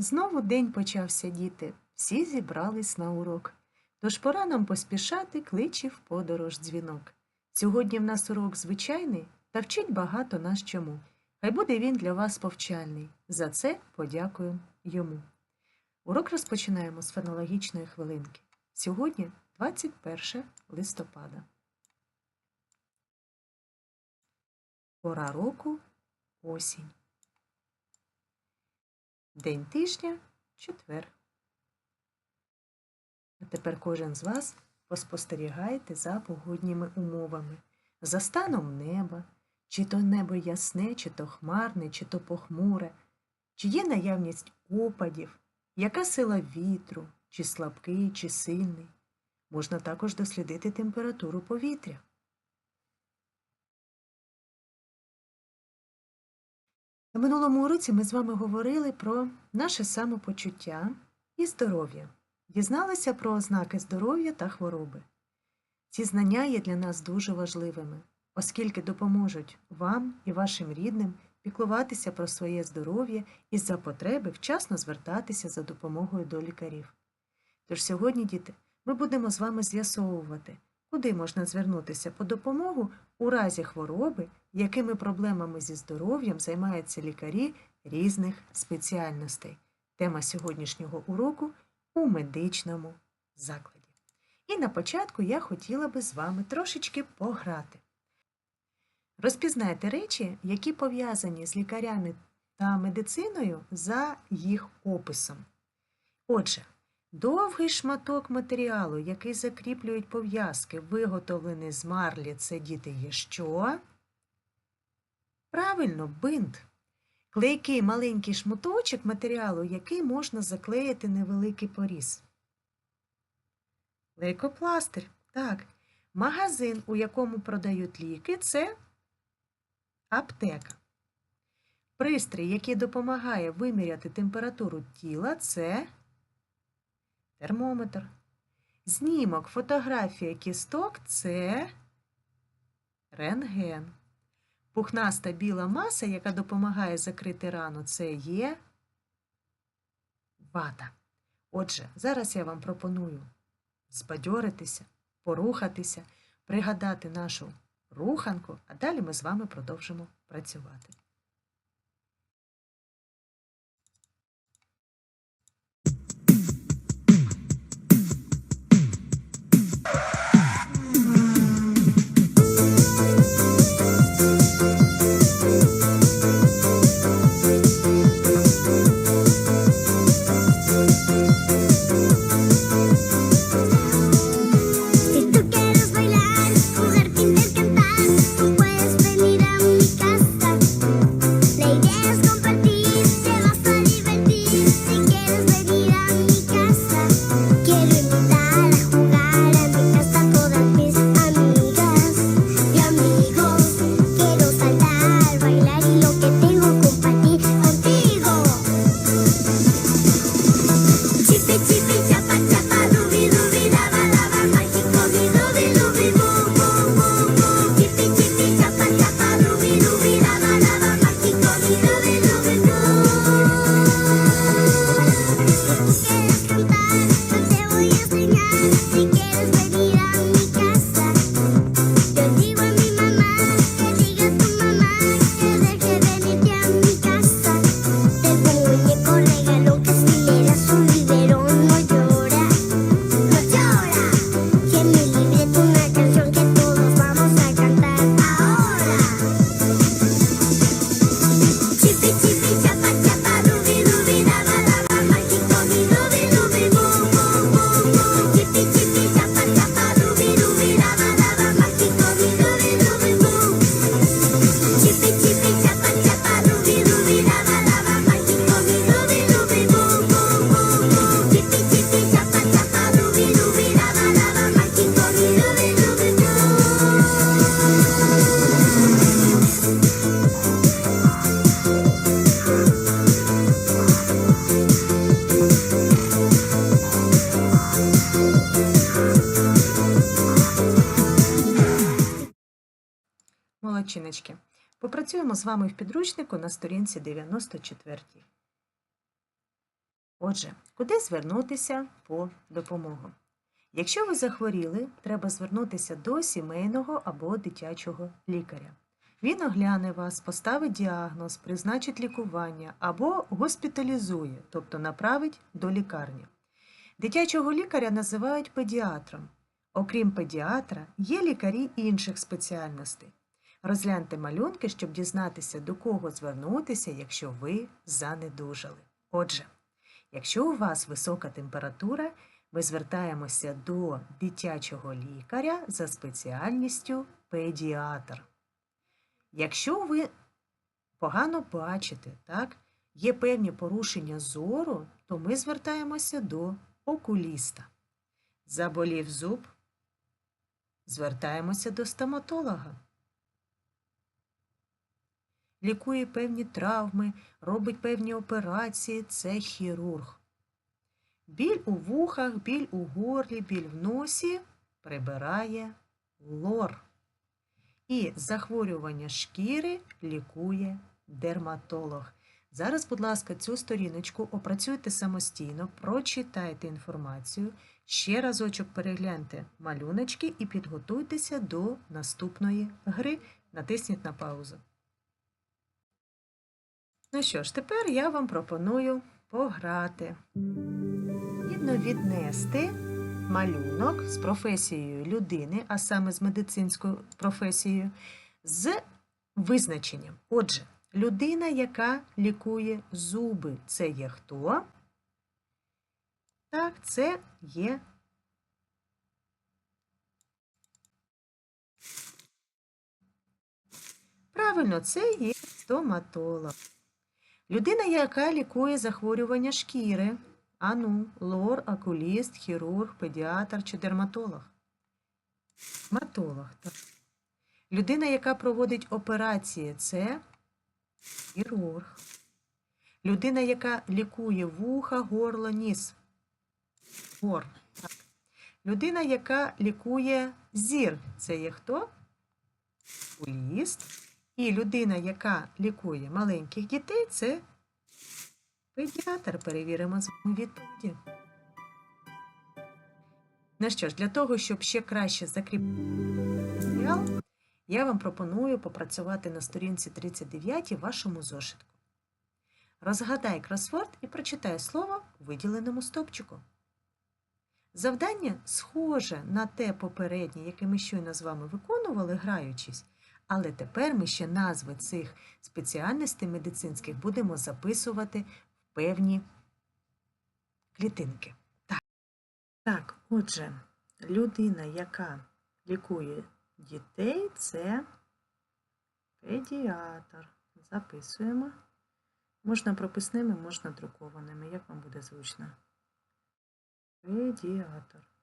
Знову день почався, діти. Всі зібрались на урок. Тож пора нам поспішати, кличе в подорож дзвінок. Сьогодні в нас урок звичайний та вчить багато нас чому. Хай буде він для вас повчальний. За це подякуємо йому. Урок розпочинаємо з фонологічної хвилинки. Сьогодні 21 листопада. Пора року осінь. День тижня четвер. А тепер кожен з вас поспостерігайте за погодніми умовами, за станом неба, чи то небо ясне, чи то хмарне, чи то похмуре, чи є наявність опадів, яка сила вітру, чи слабкий, чи сильний. Можна також дослідити температуру повітря. Минулому уроці ми з вами говорили про наше самопочуття і здоров'я, дізналися про ознаки здоров'я та хвороби. Ці знання є для нас дуже важливими, оскільки допоможуть вам і вашим рідним піклуватися про своє здоров'я і за потреби вчасно звертатися за допомогою до лікарів. Тож сьогодні, діти, ми будемо з вами з'ясовувати, куди можна звернутися по допомогу у разі хвороби, якими проблемами зі здоров'ям займаються лікарі різних спеціальностей. Тема сьогоднішнього уроку у медичному закладі. І на початку я хотіла би з вами трошечки пограти. Розпізнайте речі, які пов'язані з лікарями та медициною за їх описом. Отже, Довгий шматок матеріалу, який закріплюють пов'язки, виготовлений з марлі, це діти є що? Правильно, бинт. Клейкий маленький шматочок матеріалу, який можна заклеїти невеликий поріз. Лейкопластир. Так. Магазин, у якому продають ліки, це аптека. Пристрій, який допомагає виміряти температуру тіла, це термометр. Знімок, фотографія кісток це рентген. Пухнаста біла маса, яка допомагає закрити рану, це є вата. Отже, зараз я вам пропоную збадьоритися, порухатися, пригадати нашу руханку, а далі ми з вами продовжимо працювати. Si Молодчиночки. Попрацюємо з вами в підручнику на сторінці 94. Отже, куди звернутися по допомогу? Якщо ви захворіли, треба звернутися до сімейного або дитячого лікаря. Він огляне вас, поставить діагноз, призначить лікування або госпіталізує, тобто направить до лікарні. Дитячого лікаря називають педіатром. Окрім педіатра, є лікарі інших спеціальностей. Розгляньте малюнки, щоб дізнатися, до кого звернутися, якщо ви занедужали. Отже, якщо у вас висока температура, ми звертаємося до дитячого лікаря за спеціальністю педіатр. Якщо ви погано бачите, так, є певні порушення зору, то ми звертаємося до окуліста. Заболів зуб, звертаємося до стоматолога. Лікує певні травми, робить певні операції це хірург. Біль у вухах, біль у горлі, біль в носі прибирає лор. І захворювання шкіри лікує дерматолог. Зараз, будь ласка, цю сторіночку опрацюйте самостійно, прочитайте інформацію, ще разочок перегляньте малюночки і підготуйтеся до наступної гри. Натисніть на паузу. Ну що ж, тепер я вам пропоную пограти. Потрібно віднести малюнок з професією людини, а саме з медицинською професією, з визначенням. Отже, людина, яка лікує зуби, це є хто? Так, це є. Правильно, це є стоматолог. Людина, яка лікує захворювання шкіри. Ану, лор, окуліст, хірург, педіатр чи дерматолог? Матолог, так. Людина, яка проводить операції, це хірург. Людина, яка лікує вуха, горло, ніс. Гор. Так. Людина, яка лікує зір, це є хто? Окуліст. І людина, яка лікує маленьких дітей, це Педіатр перевіримо з вами відповіді. Ну що ж, для того, щоб ще краще закріпити матеріал, я вам пропоную попрацювати на сторінці 39 в вашому зошитку. Розгадай кросворд і прочитай слово у виділеному стопчику. Завдання схоже на те попереднє, яке ми щойно з вами виконували, граючись, але тепер ми ще назви цих спеціальностей медицинських будемо записувати в певні клітинки. Так, так отже, людина, яка лікує дітей, це педіатр. Записуємо. Можна прописними, можна друкованими. Як вам буде зручно? Педіатр.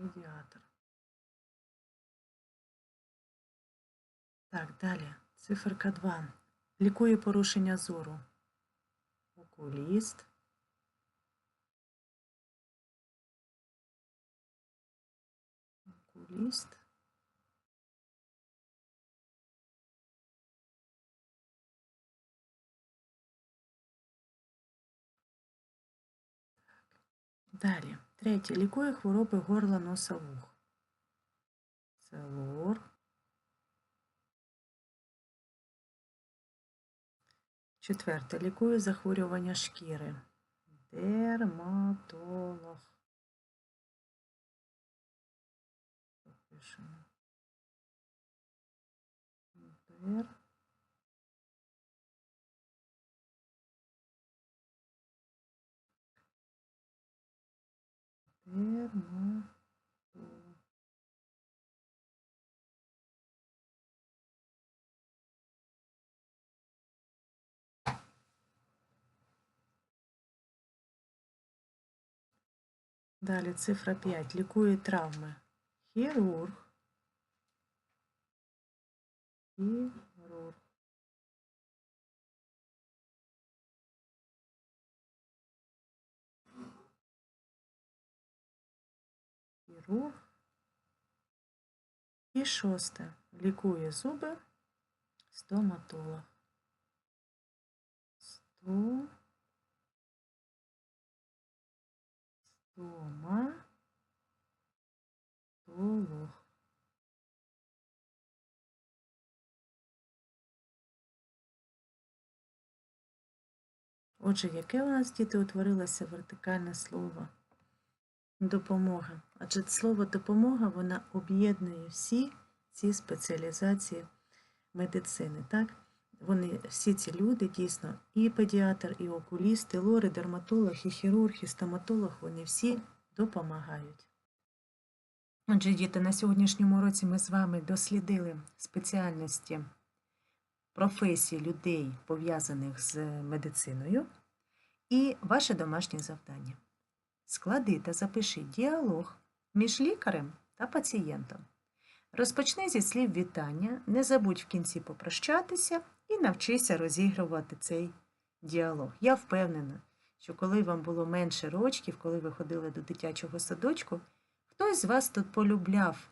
Педіатр. Так, далі. Циферка 2. Лікує порушення зору. Окуліст. Окуліст. Далі. Третє. Лікує хвороби горла носа вух. Це. Четверте. Лікує захворювання шкіри. Дерматолог. Дер. Дерматолог. Далі цифра 5. Лікує травми. Хірург. Хірург. Хірург. І шосте. Лікує зуби. Стоматолог. Ту. Стома. Толог. Отже, яке у нас діти утворилося вертикальне слово? Допомога. Адже слово допомога вона об'єднує всі ці спеціалізації медицини. Так? Вони всі ці люди дійсно і педіатр, і окуліст, і лор, і дерматолог, і хірург, і стоматолог, вони всі допомагають. Отже, діти, на сьогоднішньому уроці ми з вами дослідили спеціальності професії людей, пов'язаних з медициною, і ваше домашнє завдання. Склади та запиши діалог між лікарем та пацієнтом. Розпочни зі слів вітання, не забудь в кінці попрощатися і навчися розігрувати цей діалог. Я впевнена, що коли вам було менше рочків, коли ви ходили до дитячого садочку, хтось з вас тут полюбляв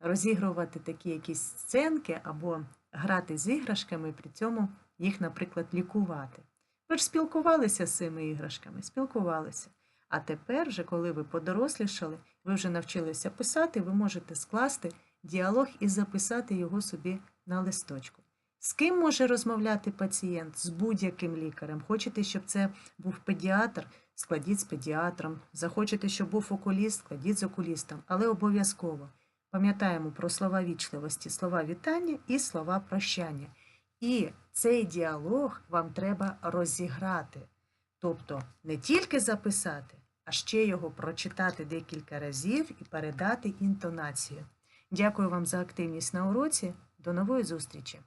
розігрувати такі якісь сценки або грати з іграшками, при цьому їх, наприклад, лікувати. Ви ж спілкувалися з цими іграшками, спілкувалися. А тепер, вже коли ви подорослішали, ви вже навчилися писати, ви можете скласти діалог і записати його собі на листочку. З ким може розмовляти пацієнт? З будь-яким лікарем. Хочете, щоб це був педіатр, складіть з педіатром. Захочете, щоб був окуліст, складіть з окулістом. Але обов'язково пам'ятаємо про слова вічливості, слова вітання і слова прощання. І цей діалог вам треба розіграти. Тобто не тільки записати, ще його прочитати декілька разів і передати інтонацію. Дякую вам за активність на уроці. До нової зустрічі!